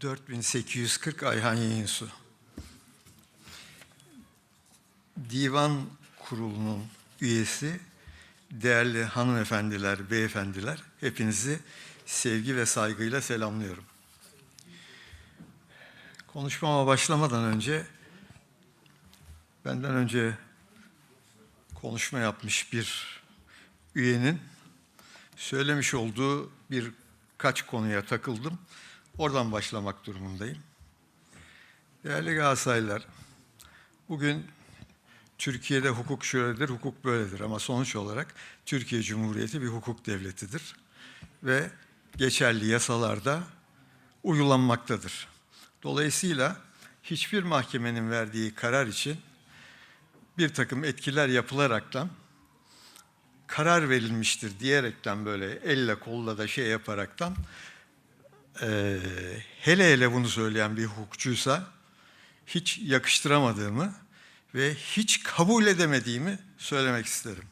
4840 Ayhan Yayınsu. Divan Kurulu'nun üyesi, değerli hanımefendiler, beyefendiler, hepinizi sevgi ve saygıyla selamlıyorum. Konuşmama başlamadan önce, benden önce konuşma yapmış bir üyenin söylemiş olduğu birkaç konuya takıldım. Oradan başlamak durumundayım. Değerli Galatasaraylılar, bugün Türkiye'de hukuk şöyledir, hukuk böyledir ama sonuç olarak Türkiye Cumhuriyeti bir hukuk devletidir ve geçerli yasalarda uygulanmaktadır. Dolayısıyla hiçbir mahkemenin verdiği karar için bir takım etkiler yapılaraktan karar verilmiştir diyerekten böyle elle kolla da şey yaparaktan eee, hele hele bunu söyleyen bir hukukçuysa hiç yakıştıramadığımı ve hiç kabul edemediğimi söylemek isterim.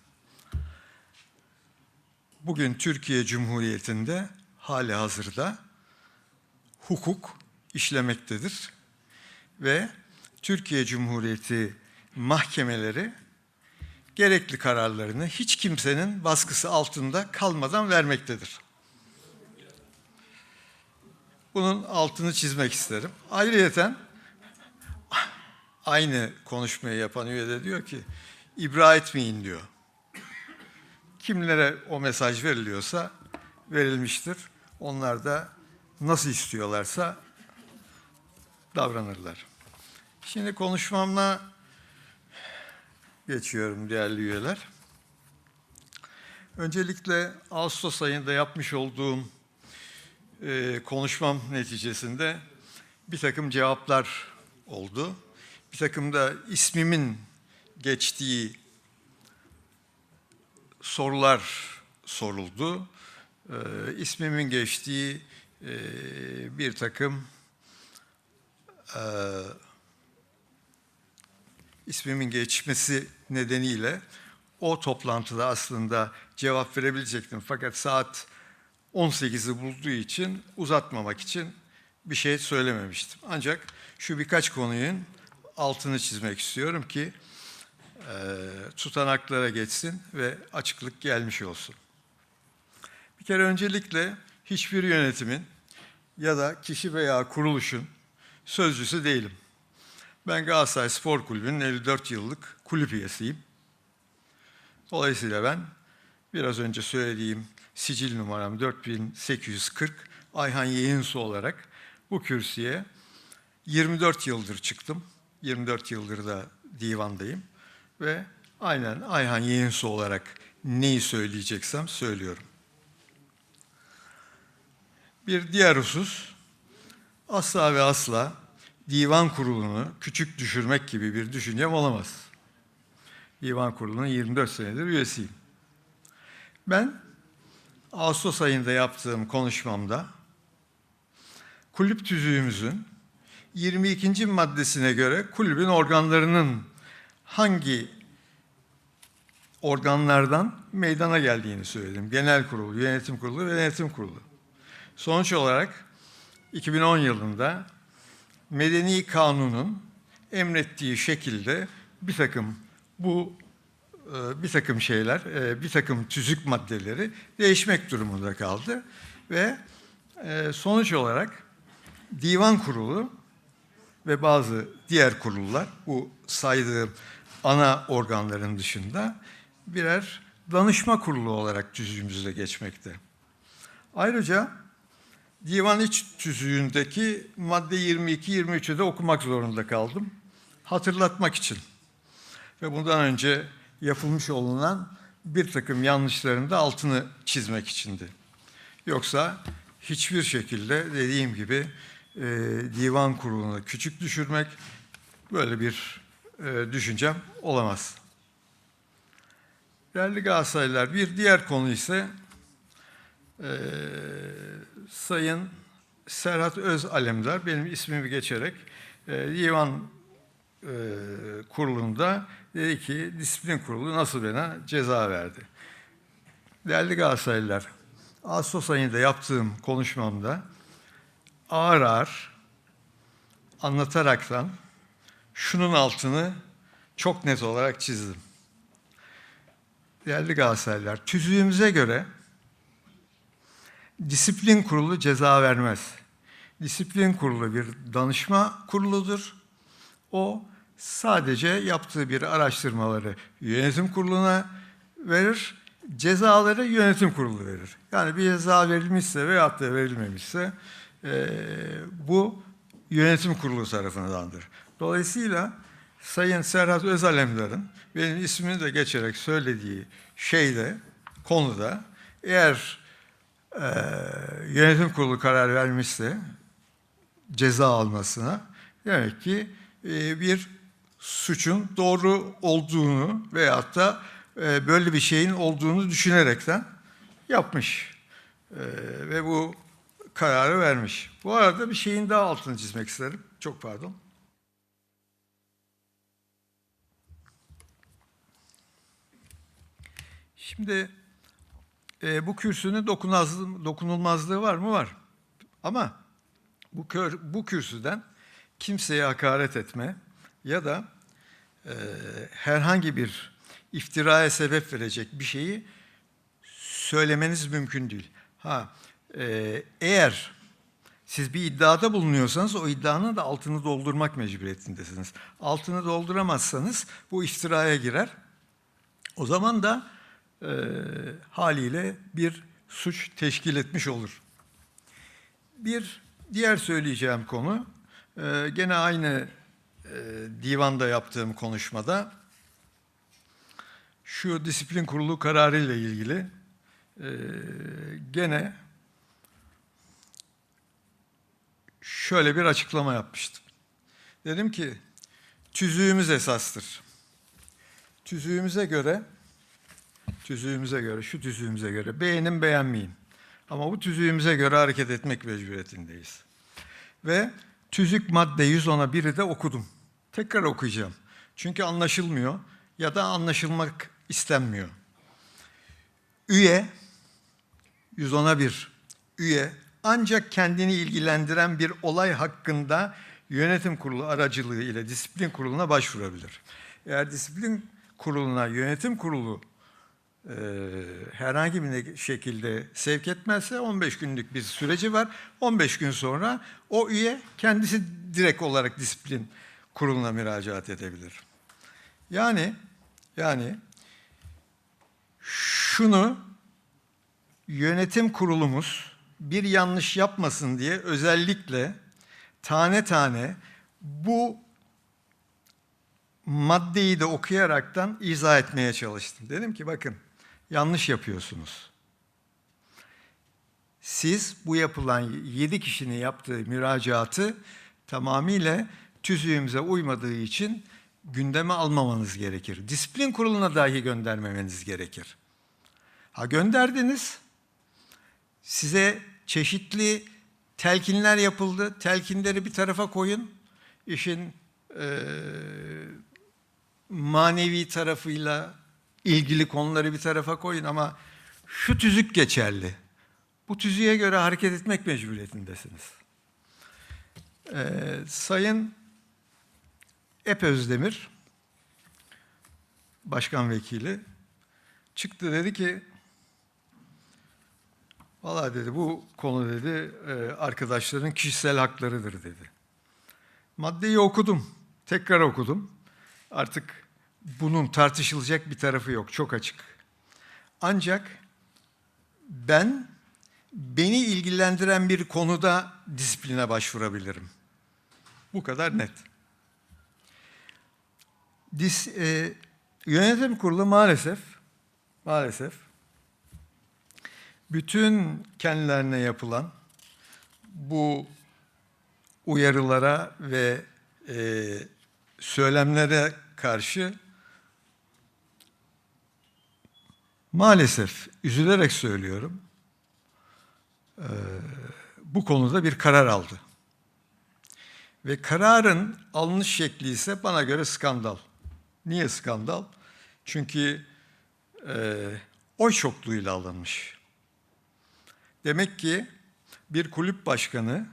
Bugün Türkiye Cumhuriyeti'nde hali hazırda hukuk işlemektedir ve Türkiye Cumhuriyeti mahkemeleri gerekli kararlarını hiç kimsenin baskısı altında kalmadan vermektedir. Bunun altını çizmek isterim. Ayrıyeten aynı konuşmayı yapan üye de diyor ki ibra etmeyin diyor. Kimlere o mesaj veriliyorsa verilmiştir. Onlar da nasıl istiyorlarsa davranırlar. Şimdi konuşmamla geçiyorum değerli üyeler. Öncelikle Ağustos ayında yapmış olduğum e, konuşmam neticesinde bir takım cevaplar oldu. Bir takım da ismimin geçtiği sorular soruldu. E, ismimin geçtiği e, bir takım e, ismimin geçmesi nedeniyle o toplantıda aslında cevap verebilecektim. Fakat saat 18'i bulduğu için uzatmamak için bir şey söylememiştim. Ancak şu birkaç konunun altını çizmek istiyorum ki e, tutanaklara geçsin ve açıklık gelmiş olsun. Bir kere öncelikle hiçbir yönetimin ya da kişi veya kuruluşun sözcüsü değilim. Ben Galatasaray Spor Kulübü'nün 54 yıllık kulüp üyesiyim. Dolayısıyla ben biraz önce söylediğim sicil numaram 4840 Ayhan Yayınsu olarak bu kürsüye 24 yıldır çıktım. 24 yıldır da divandayım ve aynen Ayhan Yayınsu olarak neyi söyleyeceksem söylüyorum. Bir diğer husus asla ve asla divan kurulunu küçük düşürmek gibi bir düşüncem olamaz. Divan kurulunun 24 senedir üyesiyim. Ben Ağustos ayında yaptığım konuşmamda kulüp tüzüğümüzün 22. maddesine göre kulübün organlarının hangi organlardan meydana geldiğini söyledim. Genel kurulu, yönetim kurulu ve yönetim kurulu. Sonuç olarak 2010 yılında Medeni Kanun'un emrettiği şekilde bir takım bu bir takım şeyler, e, bir takım tüzük maddeleri değişmek durumunda kaldı ve e, sonuç olarak divan kurulu ve bazı diğer kurullar bu saydığım ana organların dışında birer danışma kurulu olarak tüzüğümüzde geçmekte. Ayrıca divan iç tüzüğündeki madde 22-23'ü de okumak zorunda kaldım. Hatırlatmak için. Ve bundan önce yapılmış olunan bir takım yanlışların da altını çizmek içindi. Yoksa hiçbir şekilde dediğim gibi e, divan kurulunu küçük düşürmek böyle bir e, düşüncem olamaz. Değerli Galatasaraylılar bir diğer konu ise e, Sayın Serhat Öz Alemdar benim ismimi geçerek e, divan e, kurulunda dedi ki disiplin kurulu nasıl bana ceza verdi. Değerli Galatasaraylılar, Ağustos ayında yaptığım konuşmamda ağır ağır anlataraktan şunun altını çok net olarak çizdim. Değerli Galatasaraylılar, tüzüğümüze göre disiplin kurulu ceza vermez. Disiplin kurulu bir danışma kuruludur. O sadece yaptığı bir araştırmaları yönetim kuruluna verir, cezaları yönetim kurulu verir. Yani bir ceza verilmişse veyahut da verilmemişse eee, bu yönetim kurulu tarafındandır. Dolayısıyla Sayın Serhat Özalemdar'ın benim ismini de geçerek söylediği şeyde, konuda eğer eee, yönetim kurulu karar vermişse ceza almasına demek ki e, bir suçun doğru olduğunu veyahut da e, böyle bir şeyin olduğunu düşünerekten yapmış E, ve bu kararı vermiş. Bu arada bir şeyin daha altını çizmek isterim. Çok pardon. Şimdi e, bu kürsünün dokunulmazlığı, var mı? Var. Ama bu, kör, bu kürsüden kimseye hakaret etme ya da e, herhangi bir iftiraya sebep verecek bir şeyi söylemeniz mümkün değil. Ha, e, eğer siz bir iddiada bulunuyorsanız o iddianın da altını doldurmak mecburiyetindesiniz. Altını dolduramazsanız bu iftiraya girer. O zaman da e, haliyle bir suç teşkil etmiş olur. Bir diğer söyleyeceğim konu, e, gene aynı divanda yaptığım konuşmada şu disiplin kurulu kararı ile ilgili e, gene şöyle bir açıklama yapmıştım. Dedim ki tüzüğümüz esastır. Tüzüğümüze göre tüzüğümüze göre, şu tüzüğümüze göre beğenin beğenmeyin. Ama bu tüzüğümüze göre hareket etmek mecburiyetindeyiz. Ve tüzük madde 110'a biri de okudum. Tekrar okuyacağım. Çünkü anlaşılmıyor ya da anlaşılmak istenmiyor. Üye, 110'a bir üye ancak kendini ilgilendiren bir olay hakkında yönetim kurulu aracılığı ile disiplin kuruluna başvurabilir. Eğer disiplin kuruluna yönetim kurulu e, herhangi bir şekilde sevk etmezse 15 günlük bir süreci var. 15 gün sonra o üye kendisi direkt olarak disiplin kuruluna müracaat edebilir. Yani yani şunu yönetim kurulumuz bir yanlış yapmasın diye özellikle tane tane bu maddeyi de okuyaraktan izah etmeye çalıştım. Dedim ki bakın yanlış yapıyorsunuz. Siz bu yapılan yedi kişinin yaptığı müracaatı tamamıyla tüzüğümüze uymadığı için gündeme almamanız gerekir. Disiplin kuruluna dahi göndermemeniz gerekir. Ha gönderdiniz, size çeşitli telkinler yapıldı. Telkinleri bir tarafa koyun. İşin e, manevi tarafıyla ilgili konuları bir tarafa koyun ama şu tüzük geçerli. Bu tüzüğe göre hareket etmek mecburiyetindesiniz. Ee, Sayın Ep Özdemir, başkan vekili, çıktı dedi ki, valla dedi bu konu dedi e, arkadaşların kişisel haklarıdır dedi. Maddeyi okudum, tekrar okudum. Artık bunun tartışılacak bir tarafı yok, çok açık. Ancak ben beni ilgilendiren bir konuda disipline başvurabilirim. Bu kadar net. Dis, e, yönetim kurulu maalesef, maalesef bütün kendilerine yapılan bu uyarılara ve e, söylemlere karşı maalesef üzülerek söylüyorum e, bu konuda bir karar aldı. Ve kararın alınış şekli ise bana göre skandal. Niye skandal? Çünkü e, oy çokluğuyla alınmış. Demek ki bir kulüp başkanı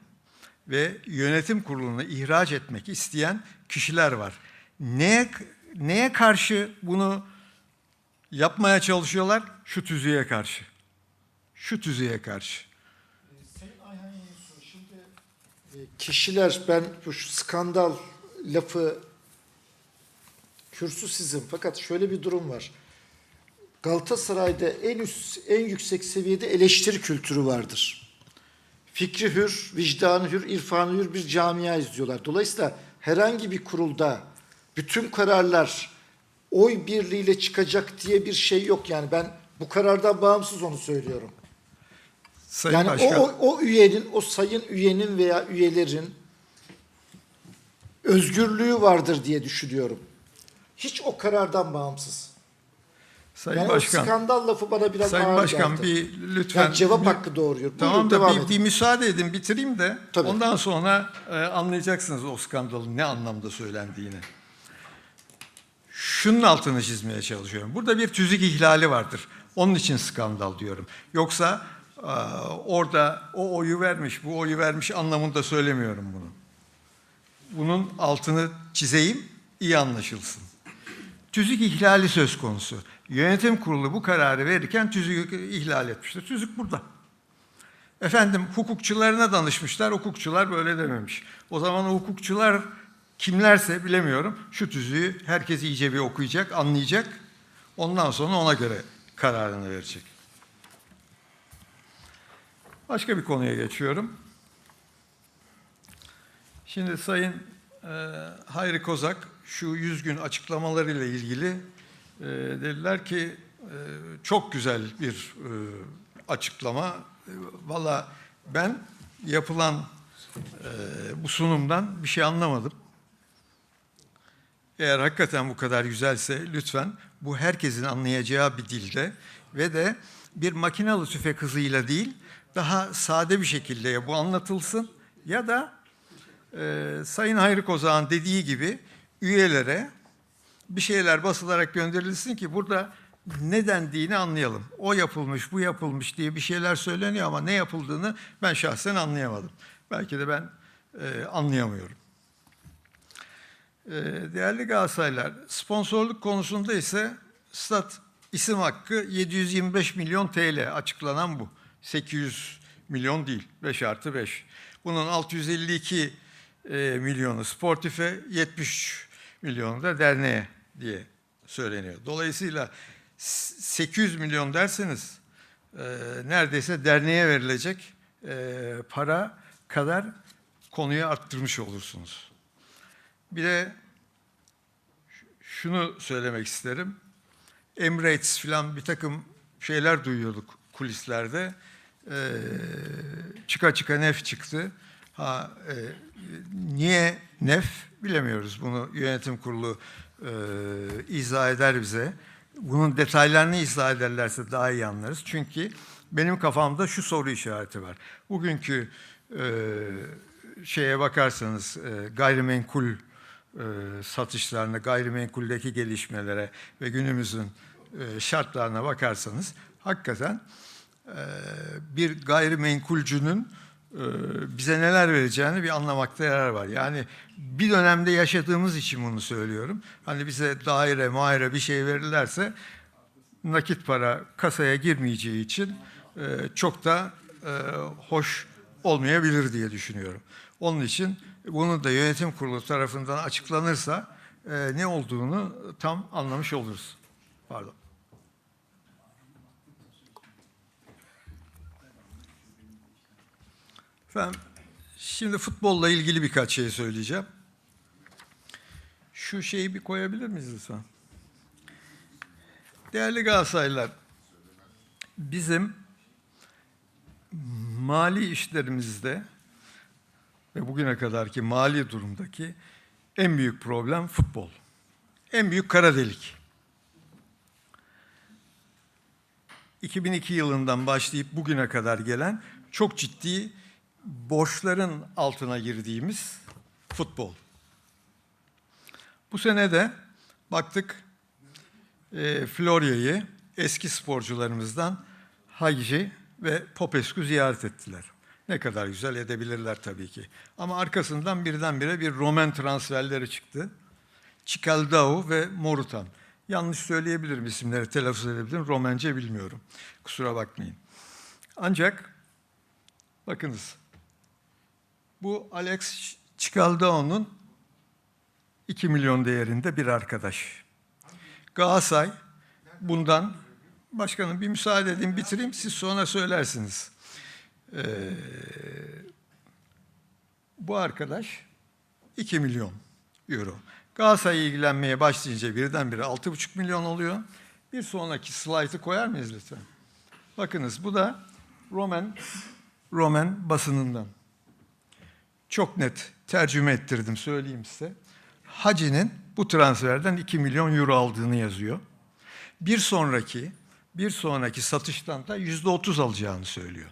ve yönetim kurulunu ihraç etmek isteyen kişiler var. Neye neye karşı bunu yapmaya çalışıyorlar? Şu tüzüğe karşı. Şu tüzüğe karşı. E, kişiler ben bu skandal lafı kürsüsüzüm fakat şöyle bir durum var. Galatasaray'da en üst en yüksek seviyede eleştiri kültürü vardır. Fikri hür, vicdanı hür, irfanı hür bir camia izliyorlar. Dolayısıyla herhangi bir kurulda bütün kararlar oy birliğiyle çıkacak diye bir şey yok. Yani ben bu karardan bağımsız onu söylüyorum. Sayın Yani Başkan, o, o, o üyenin, o sayın üyenin veya üyelerin özgürlüğü vardır diye düşünüyorum. Hiç o karardan bağımsız. Sayın yani Başkan, skandal lafı bana biraz Sayın ağır Başkan geldi. bir lütfen Yani cevap bir- hakkı doğuruyor. Buyurun, Tamam da devam bir, edin. bir müsaade edin bitireyim de Tabii. ondan sonra e, anlayacaksınız o skandalın ne anlamda söylendiğini. Şunun altını çizmeye çalışıyorum. Burada bir tüzük ihlali vardır. Onun için skandal diyorum. Yoksa e, orada o oyu vermiş, bu oyu vermiş anlamında söylemiyorum bunu. Bunun altını çizeyim, iyi anlaşılsın. Tüzük ihlali söz konusu. Yönetim kurulu bu kararı verirken tüzüğü ihlal etmiştir. Tüzük burada. Efendim hukukçularına danışmışlar, hukukçular böyle dememiş. O zaman o hukukçular kimlerse bilemiyorum şu tüzüğü herkes iyice bir okuyacak, anlayacak. Ondan sonra ona göre kararını verecek. Başka bir konuya geçiyorum. Şimdi Sayın e, Hayri Kozak şu 100 gün açıklamalarıyla ilgili e, dediler ki e, çok güzel bir e, açıklama. E, Valla ben yapılan e, bu sunumdan bir şey anlamadım. Eğer hakikaten bu kadar güzelse lütfen bu herkesin anlayacağı bir dilde ve de bir makinalı tüfek hızıyla değil daha sade bir şekilde ya bu anlatılsın ya da e, Sayın Hayri Kozağ'ın dediği gibi üyelere bir şeyler basılarak gönderilsin ki burada ne dendiğini anlayalım. O yapılmış, bu yapılmış diye bir şeyler söyleniyor ama ne yapıldığını ben şahsen anlayamadım. Belki de ben e, anlayamıyorum. E, değerli Galatasaraylar, sponsorluk konusunda ise stat isim hakkı 725 milyon TL açıklanan bu. 800 milyon değil, 5 artı 5. Bunun 652 e, milyonu sportife, 73 milyonu da derneğe diye söyleniyor. Dolayısıyla s- 800 milyon derseniz e, neredeyse derneğe verilecek e, para kadar konuyu arttırmış olursunuz. Bir de şunu söylemek isterim. Emirates filan bir takım şeyler duyuyorduk kulislerde. Ee, çıka çıka nef çıktı. Ha, e, niye nef bilemiyoruz. Bunu yönetim kurulu e, izah eder bize. Bunun detaylarını izah ederlerse daha iyi anlarız. Çünkü benim kafamda şu soru işareti var. Bugünkü e, şeye bakarsanız e, gayrimenkul e, satışlarına, gayrimenkuldeki gelişmelere ve günümüzün e, şartlarına bakarsanız hakikaten e, bir gayrimenkulcünün bize neler vereceğini bir anlamakta yarar var. Yani bir dönemde yaşadığımız için bunu söylüyorum. Hani bize daire, maire bir şey verirlerse nakit para kasaya girmeyeceği için e, çok da e, hoş olmayabilir diye düşünüyorum. Onun için bunu da yönetim kurulu tarafından açıklanırsa e, ne olduğunu tam anlamış oluruz. Pardon. Efendim, şimdi futbolla ilgili birkaç şey söyleyeceğim. Şu şeyi bir koyabilir miyiz lütfen? Değerli Galatasaraylılar, bizim mali işlerimizde ve bugüne kadarki mali durumdaki en büyük problem futbol. En büyük kara delik. 2002 yılından başlayıp bugüne kadar gelen çok ciddi borçların altına girdiğimiz futbol. Bu sene de baktık e, Florya'yı eski sporcularımızdan Hagi ve Popescu ziyaret ettiler. Ne kadar güzel edebilirler tabii ki. Ama arkasından birdenbire bir Roman transferleri çıktı. Çikaldao ve Morutan. Yanlış söyleyebilirim isimleri, telaffuz edebilirim. Romence bilmiyorum. Kusura bakmayın. Ancak bakınız bu Alex Çikaldao'nun 2 milyon değerinde bir arkadaş. Galatasaray bundan başkanım bir müsaade edin bitireyim siz sonra söylersiniz. Ee, bu arkadaş 2 milyon euro. Galatasaray ilgilenmeye başlayınca birdenbire 6,5 milyon oluyor. Bir sonraki slaytı koyar mıyız lütfen? Bakınız bu da Roman Roman basınından. Çok net tercüme ettirdim söyleyeyim size. Hacı'nin bu transferden 2 milyon euro aldığını yazıyor. Bir sonraki bir sonraki satıştan da yüzde otuz alacağını söylüyor.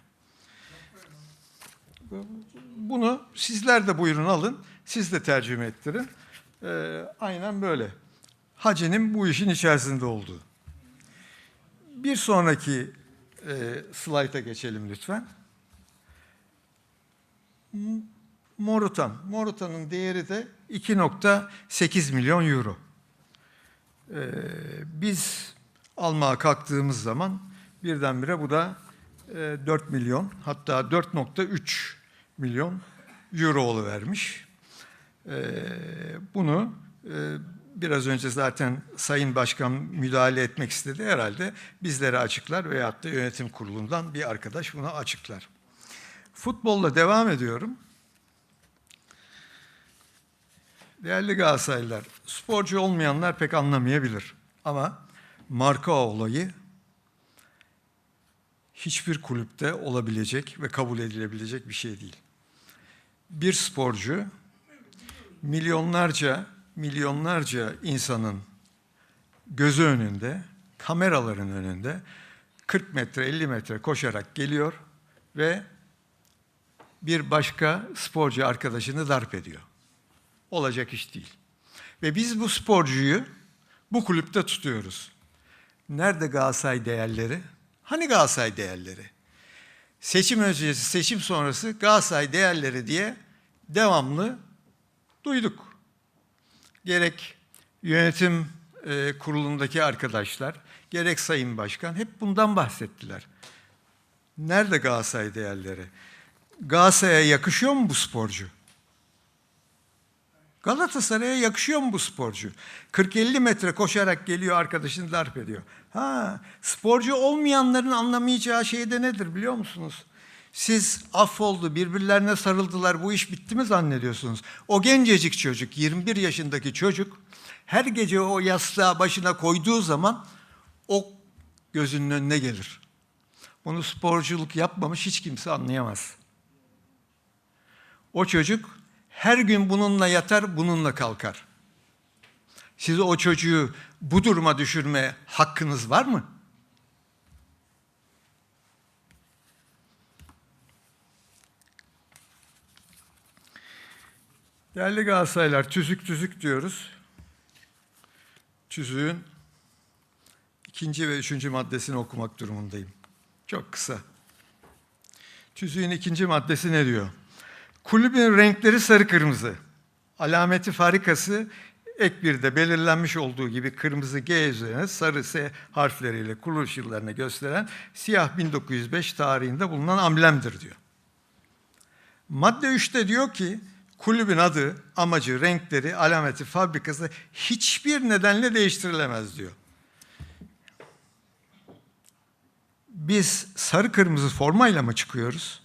Bunu sizler de buyurun alın, siz de tercüme ettirin. Ee, aynen böyle. Hacı'nin bu işin içerisinde olduğu. Bir sonraki e, slayta geçelim lütfen. Morutan. Morutan'ın değeri de 2.8 milyon euro. Ee, biz almaya kalktığımız zaman birdenbire bu da e, 4 milyon hatta 4.3 milyon euro vermiş. Ee, bunu e, biraz önce zaten Sayın Başkan müdahale etmek istedi herhalde bizlere açıklar veyahut da yönetim kurulundan bir arkadaş bunu açıklar. Futbolla devam ediyorum. Değerli Galatasaraylılar, sporcu olmayanlar pek anlamayabilir. Ama marka olayı hiçbir kulüpte olabilecek ve kabul edilebilecek bir şey değil. Bir sporcu milyonlarca milyonlarca insanın gözü önünde, kameraların önünde 40 metre 50 metre koşarak geliyor ve bir başka sporcu arkadaşını darp ediyor. Olacak iş değil. Ve biz bu sporcuyu bu kulüpte tutuyoruz. Nerede Galatasaray değerleri? Hani Galatasaray değerleri? Seçim öncesi, seçim sonrası Galatasaray değerleri diye devamlı duyduk. Gerek yönetim e, kurulundaki arkadaşlar, gerek Sayın Başkan hep bundan bahsettiler. Nerede Galatasaray değerleri? Galatasaray'a yakışıyor mu bu sporcu? Galatasaray'a yakışıyor mu bu sporcu? 40-50 metre koşarak geliyor arkadaşını darp ediyor. Ha, sporcu olmayanların anlamayacağı şey de nedir biliyor musunuz? Siz affoldu, birbirlerine sarıldılar, bu iş bitti mi zannediyorsunuz? O gencecik çocuk, 21 yaşındaki çocuk, her gece o yastığa başına koyduğu zaman o gözünün önüne gelir. Bunu sporculuk yapmamış hiç kimse anlayamaz. O çocuk her gün bununla yatar, bununla kalkar. Siz o çocuğu bu duruma düşürme hakkınız var mı? Değerli Galatasaraylar, tüzük tüzük diyoruz. Tüzüğün ikinci ve üçüncü maddesini okumak durumundayım. Çok kısa. Tüzüğün ikinci maddesi ne diyor? Kulübün renkleri sarı kırmızı. Alameti farikası ek bir de belirlenmiş olduğu gibi kırmızı G üzerine sarı S harfleriyle kuruluş yıllarını gösteren siyah 1905 tarihinde bulunan amblemdir diyor. Madde 3'te diyor ki kulübün adı, amacı, renkleri, alameti, fabrikası hiçbir nedenle değiştirilemez diyor. Biz sarı kırmızı formayla mı çıkıyoruz?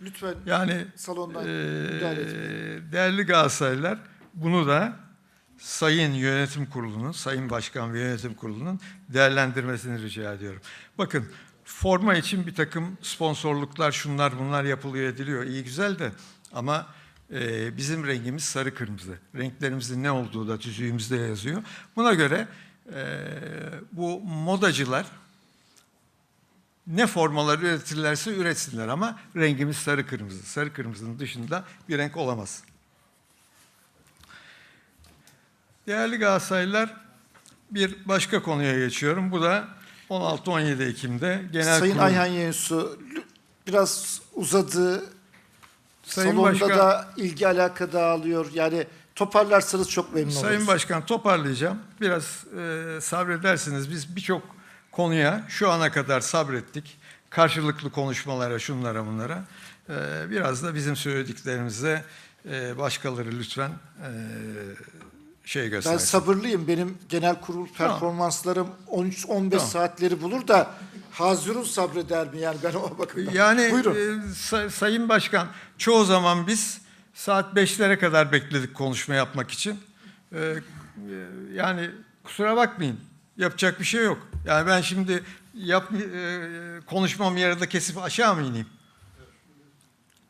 Lütfen Yani salondan etmeyin. değerli Galatasaraylılar bunu da Sayın Yönetim Kurulu'nun, Sayın Başkan ve Yönetim Kurulu'nun değerlendirmesini rica ediyorum. Bakın forma için bir takım sponsorluklar, şunlar bunlar yapılıyor ediliyor. iyi güzel de ama eee, bizim rengimiz sarı kırmızı. Renklerimizin ne olduğu da tüzüğümüzde yazıyor. Buna göre eee, bu modacılar ne formalar üretirlerse üretsinler ama rengimiz sarı kırmızı. Sarı kırmızının dışında bir renk olamaz. Değerli Galatasaraylılar, bir başka konuya geçiyorum. Bu da 16-17 Ekim'de genel Sayın kurul... Ayhan Yensu biraz uzadı. Sayın Salonda Başkan- da ilgi alaka dağılıyor. Yani toparlarsanız çok memnun oluruz. Sayın Başkan toparlayacağım. Biraz e, sabredersiniz. Biz birçok konuya şu ana kadar sabrettik. Karşılıklı konuşmalara, şunlara bunlara. E, biraz da bizim söylediklerimize e, başkaları lütfen e, şey Ben göstersin. sabırlıyım. Benim genel kurul performanslarım 13-15 Tamam. saatleri bulur da Hazirun sabreder mi? Yani ben o bakımdan. Yani Buyurun. e, Say- Sayın Başkan çoğu zaman biz saat 5'lere kadar bekledik konuşma yapmak için. E, e, yani kusura bakmayın yapacak bir şey yok. Yani ben şimdi yap, e, konuşmam yarıda kesip aşağı mı ineyim?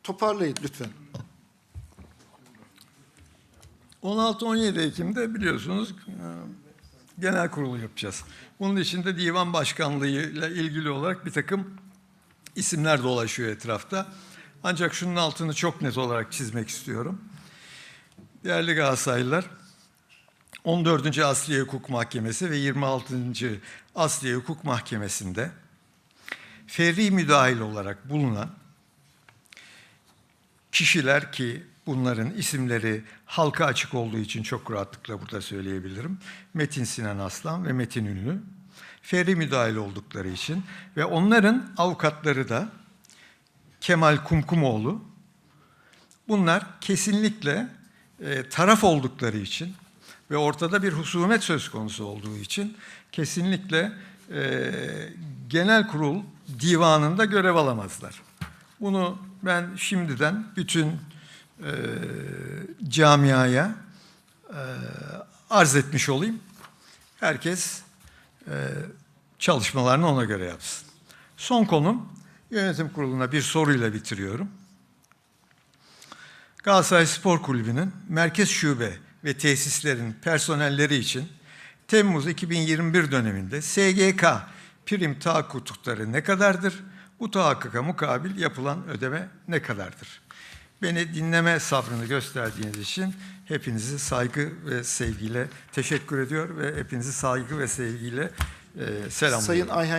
Toparlayın lütfen. 16-17 Ekim'de biliyorsunuz e, genel kurulu yapacağız. Bunun içinde divan başkanlığı ile ilgili olarak bir takım isimler dolaşıyor etrafta. Ancak şunun altını çok net olarak çizmek istiyorum. Değerli Galatasaraylılar, 14. Asliye Hukuk Mahkemesi ve 26. Asliye Hukuk Mahkemesi'nde ferri müdahil olarak bulunan kişiler ki bunların isimleri halka açık olduğu için çok rahatlıkla burada söyleyebilirim. Metin Sinan Aslan ve Metin Ünlü. Ferri müdahil oldukları için ve onların avukatları da Kemal Kumkumoğlu. Bunlar kesinlikle e, taraf oldukları için ve ortada bir husumet söz konusu olduğu için kesinlikle e, genel kurul divanında görev alamazlar. Bunu ben şimdiden bütün e, camiaya e, arz etmiş olayım. Herkes e, çalışmalarını ona göre yapsın. Son konum yönetim kuruluna bir soruyla bitiriyorum. Galatasaray Spor Kulübü'nün merkez şube ve tesislerin personelleri için Temmuz 2021 döneminde SGK prim tahakkuk tutarı ne kadardır? Bu tahakkuka mukabil yapılan ödeme ne kadardır? Beni dinleme sabrını gösterdiğiniz için hepinizi saygı ve sevgiyle teşekkür ediyor ve hepinizi saygı ve sevgiyle e, selamlıyorum. Sayın Ayhan